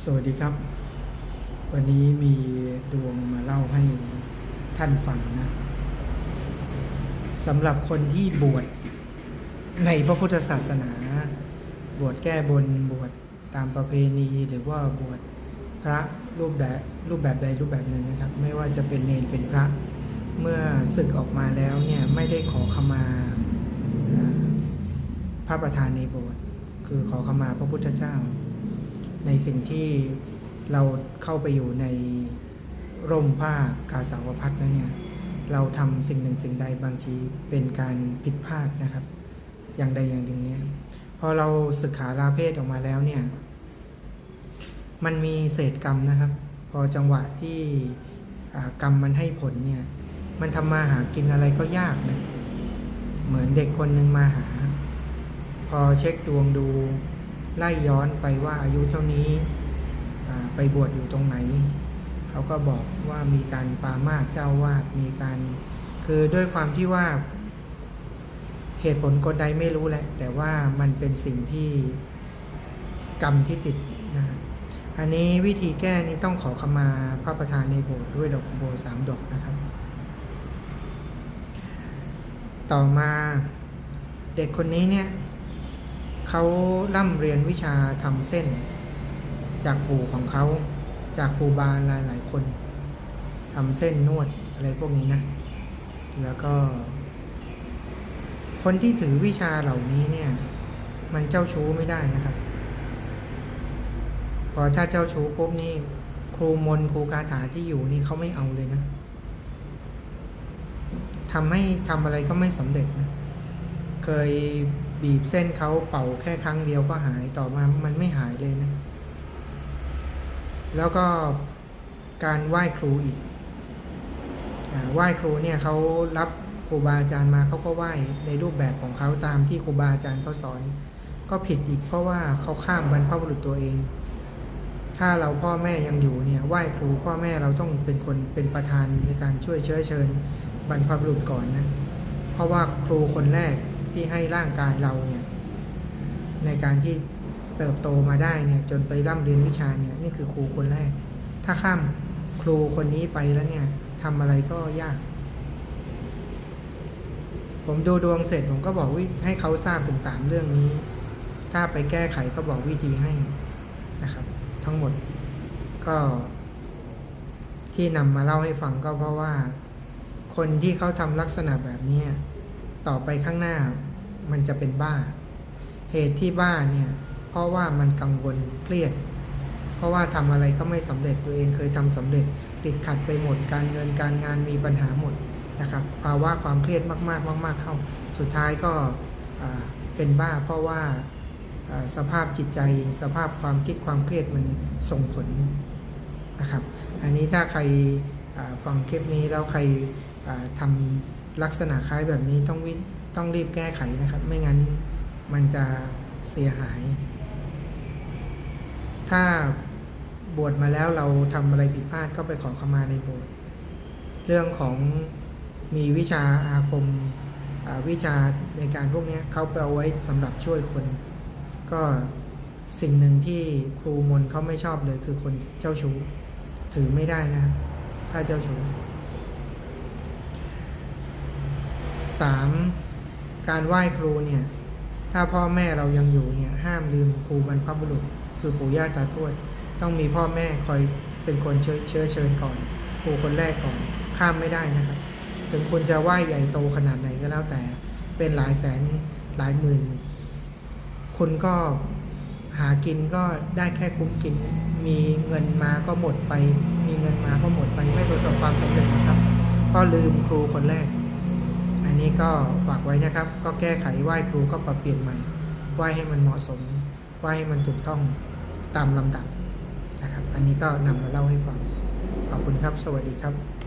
สวัสดีครับ วันนี้มีดวงมาเล่าให้ท่านฟังนะสำหรับคนที่บวชในพระพุทธศาสนา บวชแก้บนบวชตามประเพณีหรือว่าบวชพระรูปแบบรูปแบบใดรูปแบบหนึ่งนะครับ ไม่ว่าจะเป็นเนรเป็นพระ เมื่อศึกออกมาแล้วเนี่ยไม่ได้ขอขมาอ่าพระประธานในโบสถ์คือขอขมาพระพุทธเจ้า ในสิ่งที่เราเข้าไปอยู่ในร่มผ้ากาสาวพัดแล้วเนี่ยเราทำสิ่งหนึ่งสิ่งใดบางทีเป็นการผิดพลาดนะครับ อย่างใดอย่างหนึ่งเนี่ยพอเราศึกขาลาเพศออกมาแล้วเนี่ย มันมีเศษกรรมนะครับ พอจังหวะที่กรรมมันให้ผลเนี่ย มันทำมาหากินอะไรก็ยากนะเหมือนเด็กคนหนึ่งมาหา พอเช็คดวงดู ไล่ย้อนไปว่าอายุเท่านี้ไปบวชอยู่ตรงไหน เขาก็บอกว่ามีการปามาเจ้าวาดมีการ คือด้วยความที่ว่า เหตุผลกลใดไม่รู้แหละ แต่ว่ามันเป็นสิ่งที่กรรมที่ติดนะฮะอันนี้วิธีแก้นี่ต้องขอขมาพระประธานในโบสถ์ด้วยดอกโบสามดอกนะครับ ต่อมาเด็กคนนี้เนี่ย เขาร่ำเรียนวิชาทำเส้น จากปู่ของเขาจากครูบาหลายหลายๆคนทำเส้นนวดอะไรพวกนี้นะ แล้วก็ คนที่ถือวิชาเหล่านี้เนี่ย มันเจ้าชู้ไม่ได้นะครับ พอถ้าเจ้าชู้ปุ๊บนี่ครูมนครูคาถาที่อยู่นี่เขาไม่เอาเลยนะทำให้ทำอะไรก็ไม่สำเร็จนะ เคย บีบเส้นเขาเป่าแค่ครั้งเดียวก็หายต่อมามันไม่หายเลยนะ แล้วก็การไหว้ครูอีกไหว้ครูเนี่ยเขารับครูบาอาจารย์มาเขาก็ไหว้ในรูปแบบของเขาตามที่ครูบาอาจารย์เขาสอน ก็ผิดอีกเพราะว่าเขาข้ามบรรพบุรุษตัวเอง ถ้าเราพ่อแม่ยังอยู่เนี่ยไหว้ครูพ่อแม่เราต้องเป็นคนเป็นประธานในการช่วยเชื้อเชิญบรรพบุรุษก่อนนะเพราะว่าครูคนแรก ที่ให้ร่างกายเราเนี่ยในการที่เติบโตมาได้เนี่ยจนไปร่ำเรียนวิชาเนี่ยนี่คือครูคนแรก ถ้าข้ามครูคนนี้ไปแล้วเนี่ยทำอะไรก็ยาก ผมดูดวงเสร็จผมก็บอกวิให้เขาทราบถึงสามเรื่องนี้ ถ้าไปแก้ไขก็บอกวิธีให้นะครับ ทั้งหมดก็ ที่นำมาเล่าให้ฟังก็เพราะว่า คนที่เขาทำลักษณะแบบเนี้ ต่อไปข้างหน้ามันจะเป็นบ้า เหตุที่บ้าเนี่ย เพราะว่ามันกังวลเครียด เพราะว่าทำอะไรก็ไม่สำเร็จตัวเองเคยทำสำเร็จ ติดขัดไปหมดการเงินการงานมีปัญหาหมดนะครับภาวะความเครียดมากๆ มาก ๆ เข้า สุดท้ายก็เป็นบ้า เพราะว่าสภาพจิตใจสภาพความคิดความเครียดมันส่งผลนะครับ อันนี้ถ้าใครฟังคลิปนี้แล้วใครอ่าทำ ลักษณะคล้ายแบบนี้ต้องวิต้องรีบแก้ไขนะครับ ไม่งั้นมันจะเสียหาย ถ้าบวชมาแล้วเราทำอะไรผิดพลาดก็ไปขอขมาในโบสถ์เรื่องของมีวิชาอาคมาวิชาในการพวกนี้เขาไปเอาไว้สำหรับช่วยคน ก็สิ่งหนึ่งที่ครูมนเขาไม่ชอบเลยคือคนเจ้าชู้ถือไม่ได้นะ ถ้าเจ้าชู้ สามการไหว้ครูเนี่ย ถ้าพ่อแม่เรายังอยู่เนี่ย ห้ามลืมครูบรรพบุรุษ คือปู่ย่าตาทวด ต้องมีพ่อแม่คอยเป็นคนเชื้อเชื้อเชิญก่อน ครูคนแรกก่อน ข้ามไม่ได้นะครับ ถึงคุณจะไหว้ใหญ่โตขนาดไหนก็แล้วแต่ เป็นหลายแสนหลายหมื่น คุณก็หากินก็ได้แค่คุ้มกิน มีเงินมาก็หมดไป มีเงินมาก็หมดไป ไม่ประสบความสำเร็จนะครับเพราะลืมครูคนแรก อันนี้ก็ฝากไว้นะครับ ก็แก้ไขไหว้ครูก็ปรับเปลี่ยนใหม่ไหว้ให้มันเหมาะสมไหว้ให้มันถูกต้องตามลำดับนะครับ อันนี้ก็นำมาเล่าให้ฟังขอบคุณครับ สวัสดีครับ